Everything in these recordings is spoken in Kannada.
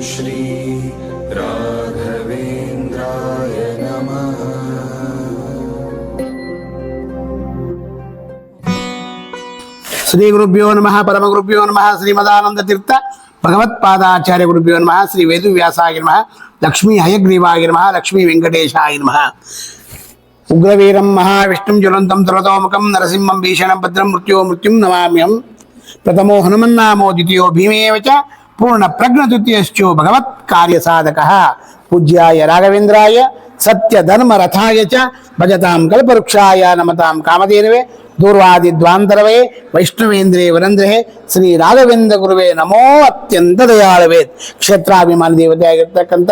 श्री राघवेन्द्राय नमः శ్రీగురుభ్యో నమ పరమగురుభ్యో నమ శ్రీమదానందతీర్థ భగవత్పాదాచార్య గురుభ్యో నమ శ్రీ వేదువ్యాసాయ నమ లక్ష్మీ హయగ్రీవాయ నమ లక్ష్మీ వెంకటేశాయ నమ ఉగ్రవీరం మహావిష్ణుం జ్వలంతం తులతోముఖం నరసింహం భీషణం భద్రం మృత్యో మృత్యుం నమామ్యం ప్రథమో హనుమన్నామో ద్వితీయో భీమేవ చ ಪೂರ್ಣ ಪ್ರಜ್ಞ ತೃತೀಯಶ್ಚೋ ಭಗವತ್ ಕಾರ್ಯ ಸಾಧಕಃ. ಪೂಜ್ಯಾಯ ರಾಘವೇಂದ್ರಾಯ, ಸತ್ಯ ಧರ್ಮ ರಥಾಯ ಚ, ಭಜತಾಂ ಕಲ್ಪವೃಕ್ಷಾಯ, ನಮತಾಂ ಕಾಮಧೇನವೇ ದೂರ್ವಾದಿ ದ್ವಾಂತರವೇ ವೈಷ್ಣವೇಂದ್ರೇ ವರಂದ್ರೇ, ಶ್ರೀ ರಾಘವೇಂದ್ರ ಗುರುವೇ ನಮೋ ಅತ್ಯಂತ ದಯಾಳವೇ. ಕ್ಷೇತ್ರಾಭಿಮಾನ ದೇವತೆ ಆಗಿರ್ತಕ್ಕಂಥ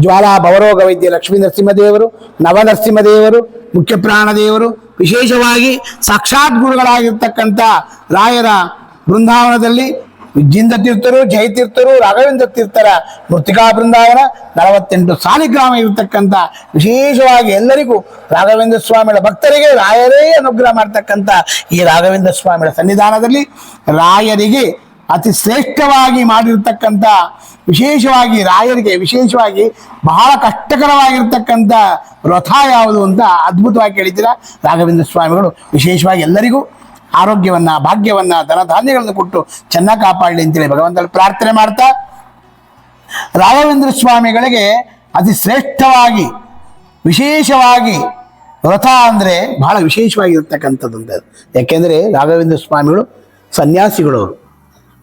ಜ್ವಾಲಾ ಭವರೋಗ ವೈದ್ಯ ಲಕ್ಷ್ಮೀ ನರಸಿಂಹದೇವರು, ನವನರಸಿಂಹದೇವರು, ಮುಖ್ಯ ಪ್ರಾಣದೇವರು ವಿಶೇಷವಾಗಿ ಸಾಕ್ಷಾತ್ ಗುರುಗಳಾಗಿರ್ತಕ್ಕಂಥ ರಾಯರ ಬೃಂದಾವನದಲ್ಲಿ ವಿಜ್ಜಿಂದ ತೀರ್ಥರು ಜಯತೀರ್ಥರು ರಾಘವೇಂದ್ರ ತೀರ್ಥರ ಮೃತಿಕಾ ಬೃಂದಾವನ ನಲವತ್ತೆಂಟು ಸಾಲಿಗ್ರಾಮ ಇರತಕ್ಕಂಥ ವಿಶೇಷವಾಗಿ ಎಲ್ಲರಿಗೂ ರಾಘವೇಂದ್ರ ಸ್ವಾಮಿಗಳ ಭಕ್ತರಿಗೆ ರಾಯರೇ ಅನುಗ್ರಹ ಮಾಡ್ತಕ್ಕಂಥ ಈ ರಾಘವೇಂದ್ರ ಸ್ವಾಮಿಗಳ ಸನ್ನಿಧಾನದಲ್ಲಿ ರಾಯರಿಗೆ ಅತಿ ಶ್ರೇಷ್ಠವಾಗಿ ಮಾಡಿರ್ತಕ್ಕಂಥ ವಿಶೇಷವಾಗಿ ರಾಯರಿಗೆ ವಿಶೇಷವಾಗಿ ಬಹಳ ಕಷ್ಟಕರವಾಗಿರ್ತಕ್ಕಂಥ ರಥ ಯಾವುದು ಅಂತ ಅದ್ಭುತವಾಗಿ ಕೇಳಿದ್ದೀರಾ? ರಾಘವೇಂದ್ರ ಸ್ವಾಮಿಗಳು ವಿಶೇಷವಾಗಿ ಎಲ್ಲರಿಗೂ ಆರೋಗ್ಯವನ್ನ, ಭಾಗ್ಯವನ್ನ ಧನ ಧಾನ್ಯಗಳನ್ನು ಕೊಟ್ಟು ಚೆನ್ನಾಗಿ ಕಾಪಾಡಲಿ ಅಂತೇಳಿ ಭಗವಂತನಲ್ಲಿ ಪ್ರಾರ್ಥನೆ ಮಾಡ್ತಾ, ರಾಘವೇಂದ್ರ ಸ್ವಾಮಿಗಳಿಗೆ ಅತಿ ಶ್ರೇಷ್ಠವಾಗಿ ವಿಶೇಷವಾಗಿ ವ್ರತ ಅಂದರೆ ಬಹಳ ವಿಶೇಷವಾಗಿರ್ತಕ್ಕಂಥದ್ದು ಅಂತ ಯಾಕೆಂದರೆ ರಾಘವೇಂದ್ರ ಸ್ವಾಮಿಗಳು ಸನ್ಯಾಸಿಗಳು ಅವರು.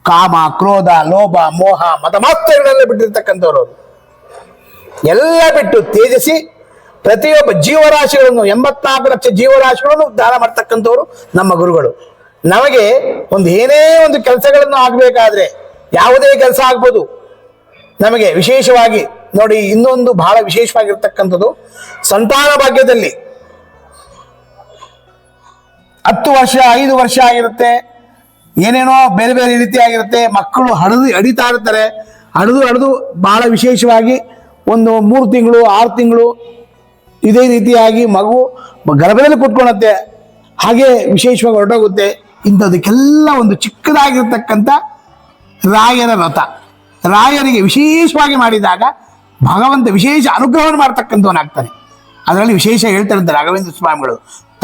ಕಾಮ, ಕ್ರೋಧ, ಲೋಭ, ಮೋಹ ಮತ ಮಾತ್ರಗಳೆಲ್ಲ ಬಿಟ್ಟಿರ್ತಕ್ಕಂಥವ್ರು ಅವರು. ಎಲ್ಲ ಬಿಟ್ಟು ತೇಜಸಿ ಪ್ರತಿಯೊಬ್ಬ ಜೀವರಾಶಿಗಳನ್ನು, ಎಂಬತ್ನಾಲ್ಕು ಲಕ್ಷ ಜೀವರಾಶಿಗಳನ್ನು ಉದ್ಧಾರ ಮಾಡ್ತಕ್ಕಂಥವ್ರು ನಮ್ಮ ಗುರುಗಳು. ನಮಗೆ ಒಂದು ಏನೇ ಒಂದು ಕೆಲಸಗಳನ್ನು ಆಗಬೇಕಾದ್ರೆ ಯಾವುದೇ ಕೆಲಸ ಆಗ್ಬೋದು. ನಮಗೆ ವಿಶೇಷವಾಗಿ ನೋಡಿ, ಇನ್ನೊಂದು ಬಹಳ ವಿಶೇಷವಾಗಿರ್ತಕ್ಕಂಥದ್ದು ಸಂತಾನ ಭಾಗ್ಯದಲ್ಲಿ. ಹತ್ತು ವರ್ಷ, ಐದು ವರ್ಷ ಆಗಿರುತ್ತೆ. ಏನೇನೋ ಬೇರೆ ಬೇರೆ ರೀತಿಯಾಗಿರುತ್ತೆ. ಮಕ್ಕಳು ಹಡಿದು ಅಡಿತಾ ಇರ್ತಾರೆ. ಹಡಿದು ಹಡಿದು ಬಹಳ ವಿಶೇಷವಾಗಿ ಒಂದು ಮೂರು ತಿಂಗಳು, ಆರು ತಿಂಗಳು ಇದೇ ರೀತಿಯಾಗಿ ಮಗು ಗರ್ಭದಲ್ಲಿ ಕುತ್ಕೊಳತ್ತೆ ಹಾಗೆ ವಿಶೇಷವಾಗಿ ಹೊರಟೋಗುತ್ತೆ. ಇಂಥದಕ್ಕೆಲ್ಲ ಒಂದು ಚಿಕ್ಕದಾಗಿರ್ತಕ್ಕಂಥ ರಾಯರ ರಥ ರಾಯರಿಗೆ ವಿಶೇಷವಾಗಿ ಮಾಡಿದಾಗ ಭಗವಂತ ವಿಶೇಷ ಅನುಗ್ರಹವನ್ನು ಮಾಡ್ತಕ್ಕಂಥವನಾಗ್ತಾನೆ. ಅದರಲ್ಲಿ ವಿಶೇಷ ಹೇಳ್ತಾರಂತೆ ರಾಘವೇಂದ್ರ ಸ್ವಾಮಿಗಳು,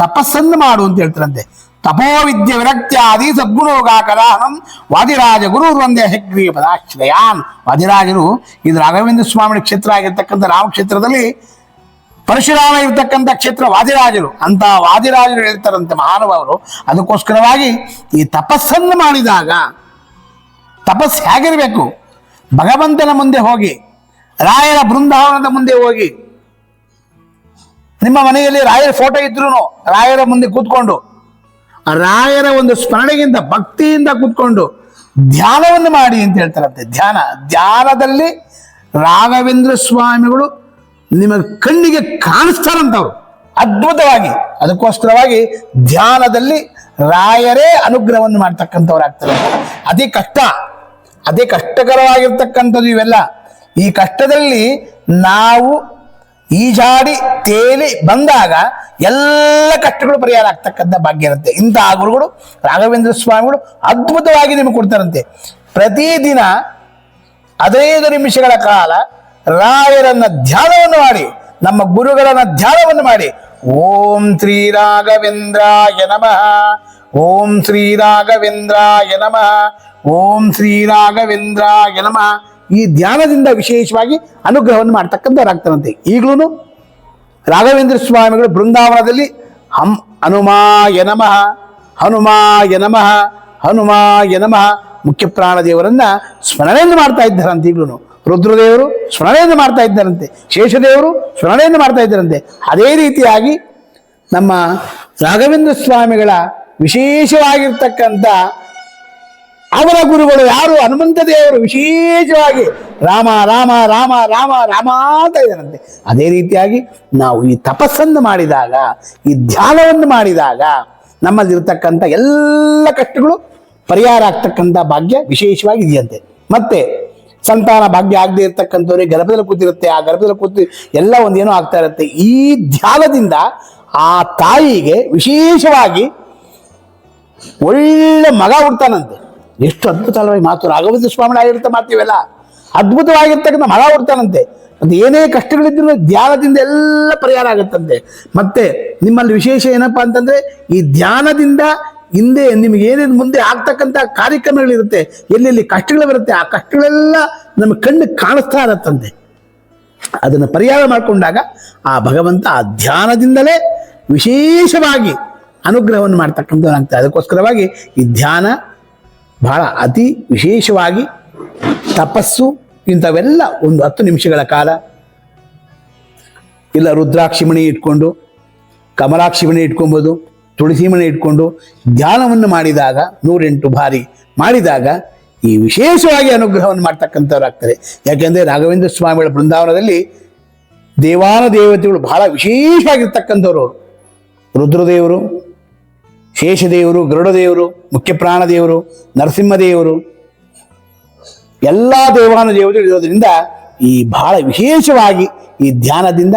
ತಪಸ್ಸನ್ನು ಮಾಡು ಅಂತ ಹೇಳ್ತಾರಂತೆ. ತಪೋವಿದ್ಯ ವಿರಕ್ತ್ಯಾದಿ ಸದ್ಗುಣೋಗಾಕರಾಹಂ ವಾದಿರಾಜ ಗುರು ಒಂದೇ ಹೆಗ್ರಿ ಪದಾಶ್ರಯಾನ್. ವಾದಿರಾಜರು ಇದು ರಾಘವೇಂದ್ರ ಸ್ವಾಮಿ ಕ್ಷೇತ್ರ ಆಗಿರ್ತಕ್ಕಂಥ ರಾಮಕ್ಷೇತ್ರದಲ್ಲಿ ಪರಶುರಾಮ ಇರ್ತಕ್ಕಂಥ ಕ್ಷೇತ್ರ ವಾದಿರಾಜರು, ಅಂತ ವಾದಿರಾಜರು ಹೇಳ್ತಾರಂತೆ ಮಹಾನುಭಾವರು. ಅದಕ್ಕೋಸ್ಕರವಾಗಿ ಈ ತಪಸ್ಸನ್ನು ಮಾಡಿದಾಗ, ತಪಸ್ಸು ಹೇಗಿರಬೇಕು? ಭಗವಂತನ ಮುಂದೆ ಹೋಗಿ, ರಾಯರ ಬೃಂದಾವನದ ಮುಂದೆ ಹೋಗಿ, ನಿಮ್ಮ ಮನೆಯಲ್ಲಿ ರಾಯರ ಫೋಟೋ ಇದ್ರು ರಾಯರ ಮುಂದೆ ಕೂತ್ಕೊಂಡು ರಾಯರ ಒಂದು ಸ್ಮರಣೆಗಿಂತ ಭಕ್ತಿಯಿಂದ ಕೂತ್ಕೊಂಡು ಧ್ಯಾನವನ್ನು ಮಾಡಿ ಅಂತ ಹೇಳ್ತಾರಂತೆ. ಧ್ಯಾನ, ಧ್ಯಾನದಲ್ಲಿ ರಾಘವೇಂದ್ರ ಸ್ವಾಮಿಗಳು ನಿಮ್ಮ ಕಣ್ಣಿಗೆ ಕಾಣಿಸ್ತಾರಂತವ್ರು. ಅದ್ಭುತವಾಗಿ, ಅದಕ್ಕೋಸ್ಕರವಾಗಿ ಧ್ಯಾನದಲ್ಲಿ ರಾಯರೇ ಅನುಗ್ರಹವನ್ನು ಮಾಡ್ತಕ್ಕಂಥವ್ರು ಆಗ್ತಾರೆ ಅತಿ ಕಷ್ಟ ಅತಿ ಕಷ್ಟಕರವಾಗಿರ್ತಕ್ಕಂಥದ್ದು ಇವೆಲ್ಲ. ಈ ಕಷ್ಟದಲ್ಲಿ ನಾವು ಈಜಾಡಿ, ತೇಲಿ ಬಂದಾಗ ಎಲ್ಲ ಕಷ್ಟಗಳು ಪರಿಹಾರ ಆಗ್ತಕ್ಕಂಥ ಭಾಗ್ಯ ಇರುತ್ತೆ. ಇಂತಹ ಗುರುಗಳು, ರಾಘವೇಂದ್ರ ಸ್ವಾಮಿಗಳು ಅದ್ಭುತವಾಗಿ ನಿಮಗೆ ಕೊಡ್ತಾರಂತೆ. ಪ್ರತಿದಿನ ಹದಿನೈದು ನಿಮಿಷಗಳ ಕಾಲ ರಾಯರನ್ನ ಧ್ಯಾನವನ್ನು ಮಾಡಿ, ನಮ್ಮ ಗುರುಗಳನ್ನ ಧ್ಯಾನವನ್ನು ಮಾಡಿ. ಓಂ ಶ್ರೀ ರಾಘವೇಂದ್ರಾಯ ನಮಃ. ಓಂ ಶ್ರೀ ರಾಘವೇಂದ್ರಾಯ ನಮಃ. ಓಂ ಶ್ರೀ ರಾಘವೇಂದ್ರಾಯ ನಮಃ. ಈ ಧ್ಯಾನದಿಂದ ವಿಶೇಷವಾಗಿ ಅನುಗ್ರಹವನ್ನು ಮಾಡ್ತಕ್ಕಂಥವರಾಗ್ತಾರಂತೆ ಈಗಲೂ ರಾಘವೇಂದ್ರ ಸ್ವಾಮಿಗಳು ಬೃಂದಾವನದಲ್ಲಿ, ಹಂ ಹನುಮಾಯ ನಮಃ ಹನುಮಾಯ ನಮಃ ಹನುಮಾಯ ನಮಃ ಮುಖ್ಯ ಪ್ರಾಣದೇವರನ್ನ ಸ್ಮರಣೆಯನ್ನು ಮಾಡ್ತಾ ಇದ್ದಾರಂತೆ ಈಗಲೂ ರುದ್ರದೇವರು ಸ್ಮರಣೆಯನ್ನು ಮಾಡ್ತಾ ಇದ್ದಾರಂತೆ. ಶೇಷದೇವರು ಸ್ಮರಣೆಯನ್ನು ಮಾಡ್ತಾ ಇದ್ದಾರಂತೆ. ಅದೇ ರೀತಿಯಾಗಿ ನಮ್ಮ ರಾಘವೇಂದ್ರ ಸ್ವಾಮಿಗಳ ವಿಶೇಷವಾಗಿರ್ತಕ್ಕಂಥ ಅವರ ಗುರುಗಳು ಯಾರು? ಹನುಮಂತ ದೇವರು ವಿಶೇಷವಾಗಿ ರಾಮ ರಾಮ ರಾಮ ರಾಮ ರಾಮ ಅಂತ ಇದ್ದಾರಂತೆ. ಅದೇ ರೀತಿಯಾಗಿ ನಾವು ಈ ತಪಸ್ಸನ್ನು ಮಾಡಿದಾಗ, ಈ ಧ್ಯಾನವನ್ನು ಮಾಡಿದಾಗ ನಮ್ಮಲ್ಲಿರ್ತಕ್ಕಂಥ ಎಲ್ಲ ಕಷ್ಟಗಳು ಪರಿಹಾರ ಆಗ್ತಕ್ಕಂಥ ಭಾಗ್ಯ ವಿಶೇಷವಾಗಿ ಇದೆಯಂತೆ. ಮತ್ತೆ ಸಂತಾನ ಭಾಗ್ಯ ಆಗದೆ ಇರ್ತಕ್ಕಂಥವ್ರಿಗೆ ಗರ್ಭದಲ್ಲಿ ಕೂತಿರುತ್ತೆ. ಆ ಗರ್ಭದಲ್ಲಿ ಕೂತಿ ಎಲ್ಲ ಒಂದೇನೋ ಆಗ್ತಾ ಇರುತ್ತೆ. ಈ ಧ್ಯಾನದಿಂದ ಆ ತಾಯಿಗೆ ವಿಶೇಷವಾಗಿ ಒಳ್ಳೆ ಮಗ ಹುಡ್ತಾನಂತೆ. ಎಷ್ಟು ಅದ್ಭುತ ಅಲ್ವ ಈ ಮಾತು ರಾಘವೇಂದ್ರ ಸ್ವಾಮಿ ಆಗಿರುತ್ತೆ ಮಾತೀವೆಲ್ಲ ಅದ್ಭುತವಾಗಿರ್ತಕ್ಕಂಥ ಮಗ ಹುಡ್ತಾನಂತೆ. ಅದು ಏನೇ ಕಷ್ಟಗಳಿದ್ದರೂ ಧ್ಯಾನದಿಂದ ಎಲ್ಲ ಪರಿಹಾರ ಆಗುತ್ತಂತೆ. ಮತ್ತೆ ನಿಮ್ಮಲ್ಲಿ ವಿಶೇಷ ಏನಪ್ಪಾ ಅಂತಂದ್ರೆ ಈ ಧ್ಯಾನದಿಂದ ಹಿಂದೆ ನಿಮಗೆ ಏನೇನು ಮುಂದೆ ಆಗ್ತಕ್ಕಂಥ ಕಾರ್ಯಕ್ರಮಗಳಿರುತ್ತೆ, ಎಲ್ಲೆಲ್ಲಿ ಕಷ್ಟಗಳು ಬರುತ್ತೆ, ಆ ಕಷ್ಟಗಳೆಲ್ಲ ನಮ್ಮ ಕಣ್ಣು ಕಾಣಿಸ್ತಾ ಇರತ್ತಂತೆ. ಅದನ್ನು ಪರಿಹಾರ ಮಾಡಿಕೊಂಡಾಗ ಆ ಭಗವಂತ ಆ ಧ್ಯಾನದಿಂದಲೇ ವಿಶೇಷವಾಗಿ ಅನುಗ್ರಹವನ್ನು ಮಾಡ್ತಕ್ಕಂಥದ್ದಾಗ್ತದೆ ಅದಕ್ಕೋಸ್ಕರವಾಗಿ ಈ ಧ್ಯಾನ ಬಹಳ ಅತಿ ವಿಶೇಷವಾಗಿ ತಪಸ್ಸು ಇಂಥವೆಲ್ಲ ಒಂದು ಹತ್ತು ನಿಮಿಷಗಳ ಕಾಲ. ಇಲ್ಲ ರುದ್ರಾಕ್ಷಿಮಣಿ ಇಟ್ಕೊಂಡು, ಕಮಲಾಕ್ಷಿ ಮಣಿ ಇಟ್ಕೊಬೋದು ತುಳಸಿ ಮನೆ ಇಟ್ಕೊಂಡು ಧ್ಯಾನವನ್ನು ಮಾಡಿದಾಗ, ನೂರೆಂಟು ಬಾರಿ ಮಾಡಿದಾಗ ಈ ವಿಶೇಷವಾಗಿ ಅನುಗ್ರಹವನ್ನು ಮಾಡ್ತಕ್ಕಂಥವ್ರಾಗ್ತಾರೆ. ಯಾಕೆಂದರೆ ರಾಘವೇಂದ್ರ ಸ್ವಾಮಿಗಳ ಬೃಂದಾವನದಲ್ಲಿ ದೇವಾನ ದೇವತೆಗಳು ಬಹಳ ವಿಶೇಷವಾಗಿರ್ತಕ್ಕಂಥವ್ರು ಅವರು. ರುದ್ರದೇವರು, ಶೇಷದೇವರು, ಗರುಡದೇವರು ದೇವರು ನರಸಿಂಹದೇವರು, ಎಲ್ಲ ದೇವಾನ ದೇವತೆಗಳು ಇರೋದ್ರಿಂದ ಈ ಬಹಳ ವಿಶೇಷವಾಗಿ ಈ ಧ್ಯಾನದಿಂದ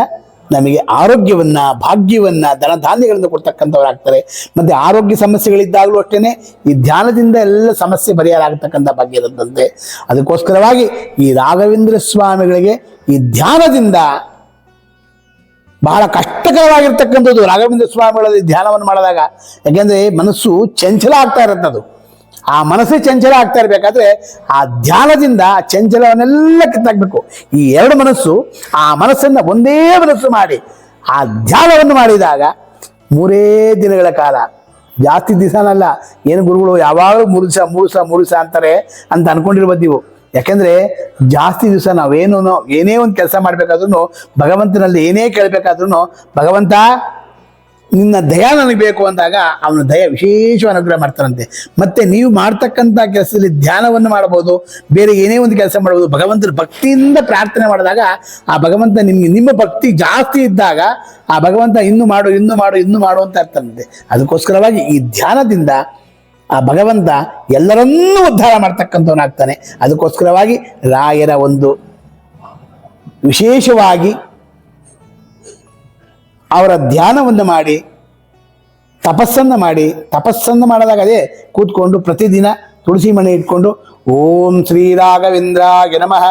ನಮಗೆ ಆರೋಗ್ಯವನ್ನ, ಭಾಗ್ಯವನ್ನ ಧನ ಧಾನ್ಯಗಳನ್ನು ಕೊಡ್ತಕ್ಕಂಥವ್ರಾಗ್ತಾರೆ. ಮತ್ತೆ ಆರೋಗ್ಯ ಸಮಸ್ಯೆಗಳಿದ್ದಾಗಲೂ ಅಷ್ಟೇನೆ ಈ ಧ್ಯಾನದಿಂದ ಎಲ್ಲ ಸಮಸ್ಯೆ ಪರಿಹಾರ ಆಗ್ತಕ್ಕಂಥ ಭಾಗ್ಯ ಇರುತ್ತಂತೆ. ಅದಕ್ಕೋಸ್ಕರವಾಗಿ ಈ ರಾಘವೇಂದ್ರ ಸ್ವಾಮಿಗಳಿಗೆ ಈ ಧ್ಯಾನದಿಂದ ಬಹಳ ಕಷ್ಟಕರವಾಗಿರ್ತಕ್ಕಂಥದ್ದು ರಾಘವೇಂದ್ರ ಸ್ವಾಮಿಗಳಲ್ಲಿ ಧ್ಯಾನವನ್ನು ಮಾಡಿದಾಗ. ಯಾಕೆಂದರೆ ಮನಸ್ಸು ಚಂಚಲ ಆಗ್ತಾ ಇರುತ್ತದು. ಆ ಮನಸ್ಸೇ ಚಂಚಲ ಆಗ್ತಾ ಇರಬೇಕಾದ್ರೆ ಆ ಧ್ಯಾನದಿಂದ ಆ ಚಂಚಲವನ್ನೆಲ್ಲ ಕಿತ್ತಾಕ್ಬೇಕು. ಈ ಎರಡು ಮನಸ್ಸು ಆ ಮನಸ್ಸನ್ನು ಒಂದೇ ಮನಸ್ಸು ಮಾಡಿ ಆ ಧ್ಯಾನವನ್ನು ಮಾಡಿದಾಗ ಮೂರೇ ದಿನಗಳ ಕಾಲ. ಜಾಸ್ತಿ ದಿವಸನಲ್ಲ, ಏನು ಗುರುಗಳು ಯಾವಾಗಲೂ ಮೂರು ದಿವಸ ಮೂರು ಅಂತಾರೆ ಅಂತ ಅನ್ಕೊಂಡಿರ್ಬೋದು ನೀವು. ಯಾಕೆಂದ್ರೆ ಜಾಸ್ತಿ ದಿವಸ ನಾವೇನು ಏನೇ ಒಂದು ಕೆಲಸ ಮಾಡಬೇಕಾದ್ರೂ ಭಗವಂತನಲ್ಲಿ ಏನೇ ಕೇಳಬೇಕಾದ್ರೂ ಭಗವಂತ ನಿನ್ನ ದಯ ನನಗೆ ಬೇಕು ಅಂದಾಗ ಅವನ ದಯ ವಿಶೇಷ ಅನುಗ್ರಹ ಮಾಡ್ತಾನಂತೆ. ಮತ್ತೆ ನೀವು ಮಾಡ್ತಕ್ಕಂಥ ಕೆಲಸದಲ್ಲಿ ಧ್ಯಾನವನ್ನು ಮಾಡಬಹುದು, ಬೇರೆ ಏನೇ ಒಂದು ಕೆಲಸ ಮಾಡಬಹುದು, ಭಗವಂತನ ಭಕ್ತಿಯಿಂದ ಪ್ರಾರ್ಥನೆ ಮಾಡಿದಾಗ ಆ ಭಗವಂತ ನಿಮ್ಗೆ ನಿಮ್ಮ ಭಕ್ತಿ ಜಾಸ್ತಿ ಇದ್ದಾಗ ಆ ಭಗವಂತ ಇನ್ನು ಮಾಡು ಇನ್ನು ಮಾಡು ಇನ್ನು ಮಾಡು ಅಂತ ಇರ್ತಾನಂತೆ ಅದಕ್ಕೋಸ್ಕರವಾಗಿ ಈ ಧ್ಯಾನದಿಂದ ಆ ಭಗವಂತ ಎಲ್ಲರನ್ನೂ ಉದ್ಧಾರ ಮಾಡ್ತಕ್ಕಂಥವನಾಗ್ತಾನೆ. ಅದಕ್ಕೋಸ್ಕರವಾಗಿ ರಾಯರ ಒಂದು ವಿಶೇಷವಾಗಿ ಅವರ ಧ್ಯಾನವನ್ನು ಮಾಡಿ, ತಪಸ್ಸನ್ನು ಮಾಡಿ, ತಪಸ್ಸನ್ನು ಮಾಡಿದಾಗ ಅದೇ ಕೂತ್ಕೊಂಡು ಪ್ರತಿದಿನ ತುಳಸಿ ಮಣೆ ಇಟ್ಕೊಂಡು, ಓಂ ಶ್ರೀ ರಾಘವೇಂದ್ರಾಯ ನಮಃ,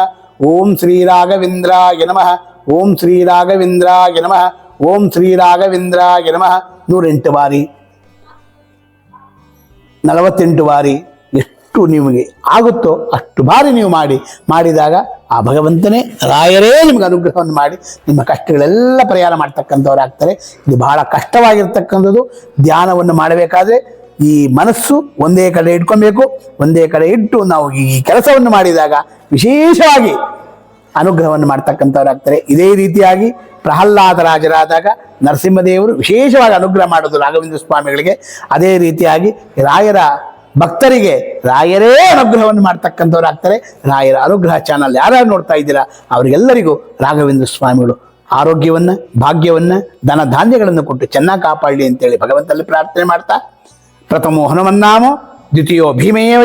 ಓಂ ಶ್ರೀ ರಾಘವೇಂದ್ರಾಯ ನಮಃ, ಓಂ ಶ್ರೀ ರಾಘವೇಂದ್ರಾಯ ನಮಃ, ಓಂ ಶ್ರೀ ರಾಘವೇಂದ್ರಾಯ ನಮಃ ನೂರೆಂಟು ಬಾರಿ, ನಲವತ್ತೆಂಟು ಬಾರಿ. ಎಷ್ಟು ನಿಮಗೆ ಆಗುತ್ತೋ ಅಷ್ಟು ಬಾರಿ ನೀವು ಮಾಡಿ, ಮಾಡಿದಾಗ ಆ ಭಗವಂತನೇ ರಾಯರೇ ನಿಮಗೆ ಅನುಗ್ರಹವನ್ನು ಮಾಡಿ, ನಿಮ್ಮ ಕಷ್ಟಗಳೆಲ್ಲ ಪರಿಹಾರ ಮಾಡ್ತಕ್ಕಂಥವರಾಗ್ತಾರೆ ಇದು ಬಹಳ ಕಷ್ಟವಾಗಿರ್ತಕ್ಕಂಥದ್ದು. ಧ್ಯಾನವನ್ನು ಮಾಡಬೇಕಾದ್ರೆ ಈ ಮನಸ್ಸು ಒಂದೇ ಕಡೆ ಇಟ್ಕೊಬೇಕು. ಒಂದೇ ಕಡೆ ಇಟ್ಟು ನಾವು ಈ ಕೆಲಸವನ್ನು ಮಾಡಿದಾಗ ವಿಶೇಷವಾಗಿ ಅನುಗ್ರಹವನ್ನು ಮಾಡ್ತಕ್ಕಂಥವರಾಗ್ತಾರೆ ಇದೇ ರೀತಿಯಾಗಿ ಪ್ರಹ್ಲಾದ ರಾಜರಾದಾಗ ನರಸಿಂಹದೇವರು ವಿಶೇಷವಾಗಿ ಅನುಗ್ರಹ ಮಾಡೋದು ರಾಘವೇಂದ್ರ ಸ್ವಾಮಿಗಳಿಗೆ. ಅದೇ ರೀತಿಯಾಗಿ ರಾಯರ ಭಕ್ತರಿಗೆ ರಾಯರೇ ಅನುಗ್ರಹವನ್ನು ಮಾಡ್ತಕ್ಕಂಥವ್ರು ಆಗ್ತಾರೆ. ರಾಯರ ಅನುಗ್ರಹ ಚಾನಲ್ ಯಾರ್ಯಾರು ನೋಡ್ತಾ ಇದ್ದೀರಾ, ಅವರಿಗೆಲ್ಲರಿಗೂ ರಾಘವೇಂದ್ರ ಸ್ವಾಮಿಗಳು ಆರೋಗ್ಯವನ್ನು, ಭಾಗ್ಯವನ್ನ, ಧನ ಧಾನ್ಯಗಳನ್ನು ಕೊಟ್ಟು ಚೆನ್ನಾಗಿ ಕಾಪಾಡಲಿ ಅಂತೇಳಿ ಭಗವಂತನಲ್ಲಿ ಪ್ರಾರ್ಥನೆ ಮಾಡ್ತಾ. ಪ್ರಥಮೋ ಹನುಮನ್ನಾಮೋ, ದ್ವಿತೀಯೋ ಭೀಮೇವ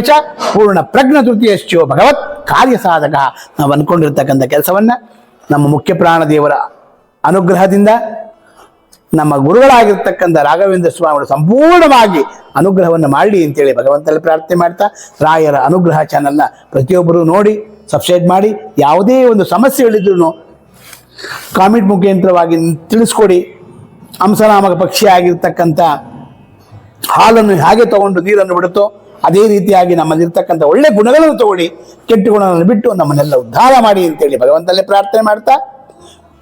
ಪೂರ್ಣ ಪ್ರಜ್ಞ ತೃತೀಯಶ್ಚೋ ಭಗವತ್ ಕಾರ್ಯ ಸಾಧಕ. ನಾವು ಅನ್ಕೊಂಡಿರ್ತಕ್ಕಂಥ ಕೆಲಸವನ್ನ ನಮ್ಮ ಮುಖ್ಯ ಪ್ರಾಣ ದೇವರ ಅನುಗ್ರಹದಿಂದ ನಮ್ಮ ಗುರುಗಳಾಗಿರ್ತಕ್ಕಂಥ ರಾಘವೇಂದ್ರ ಸ್ವಾಮಿಗಳು ಸಂಪೂರ್ಣವಾಗಿ ಅನುಗ್ರಹವನ್ನು ಮಾಡಲಿ ಅಂತೇಳಿ ಭಗವಂತನಲ್ಲಿ ಪ್ರಾರ್ಥನೆ ಮಾಡ್ತಾ, ರಾಯರ ಅನುಗ್ರಹ ಚಾನಲ್ನ ಪ್ರತಿಯೊಬ್ಬರು ನೋಡಿ ಸಬ್ಸ್ಕ್ರೈಬ್ ಮಾಡಿ, ಯಾವುದೇ ಒಂದು ಸಮಸ್ಯೆಗಳಿದ್ರು ಕಾಮೆಂಟ್ ಮುಖಾಂತರವಾಗಿ ತಿಳಿಸ್ಕೊಡಿ. ಹಂಸನಾಮಕ ಪಕ್ಷಿ ಆಗಿರ್ತಕ್ಕಂಥ ಹಾಲನ್ನು ಹೇಗೆ ತಗೊಂಡು ನೀರನ್ನು ಬಿಡುತ್ತೋ, ಅದೇ ರೀತಿಯಾಗಿ ನಮ್ಮಲ್ಲಿರ್ತಕ್ಕಂಥ ಒಳ್ಳೆ ಗುಣಗಳನ್ನು ತಗೊಳ್ಳಿ, ಕೆಟ್ಟ ಗುಣಗಳನ್ನು ಬಿಟ್ಟು ನಮ್ಮನ್ನೆಲ್ಲ ಉದ್ಧಾರ ಮಾಡಿ ಅಂತೇಳಿ ಭಗವಂತಲ್ಲೇ ಪ್ರಾರ್ಥನೆ ಮಾಡ್ತಾ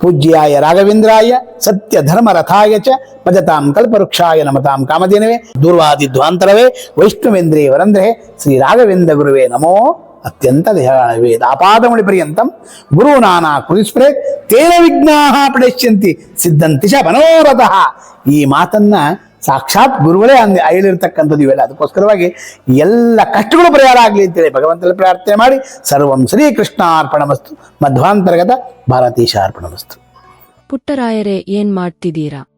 ಪೂಜ್ಯಾಯ ರಾಘವೇಂದ್ರಾಯ ಸತ್ಯ ಧರ್ಮ ರಥಾಯ ಚ ಭಜತಾಂ ಕಲ್ಪವೃಕ್ಷಾಯ ನಮತಾಂ ಕಾಮಧೇನವೇ ದೂರ್ವಾದಿ ಧ್ವಾಂತರವೇ ವೈಷ್ಣವೇಂದ್ರೇ ವರಂದ್ರೆ ಶ್ರೀ ರಾಘವೇಂದ್ರ ಗುರುವೇ ನಮೋ ಅತ್ಯಂತ ದಯಾಳವೇ ಆಪಾದಮುಳಿ ಪರ್ಯಂತಂ ಗುರು ನಾನಾ ಕುರಿಸ್ಪ್ರೇ ತೇನ ವಿಘ್ನಾಹ ಪಡಿಷ್ಯಂತಿ ಸಿದ್ಧಂತಿ ಚ ಮನೋರಥಃ ಈ ಮಾತನ್ನ ಸಾಕ್ಷಾತ್ ಗುರುಗಳೇ ಅಂದ ಅಯಲಿರ್ತಕ್ಕಂಥದ್ದು ಇವೆಲ್ಲ. ಅದಕ್ಕೋಸ್ಕರವಾಗಿ ಎಲ್ಲ ಕಷ್ಟಗಳು ಪರಿಹಾರ ಆಗಲಿ ಅಂತೇಳಿ ಭಗವಂತನ ಪ್ರಾರ್ಥನೆ ಮಾಡಿ ಸರ್ವಂ ಮಸ್ತು ಮಧ್ವಾಂತರ್ಗತ ಭಾರತೀಶಾರ್ಪಣಮಸ್ತು. ಪುಟ್ಟರಾಯರೇ, ಏನ್ ಮಾಡ್ತಿದ್ದೀರಾ?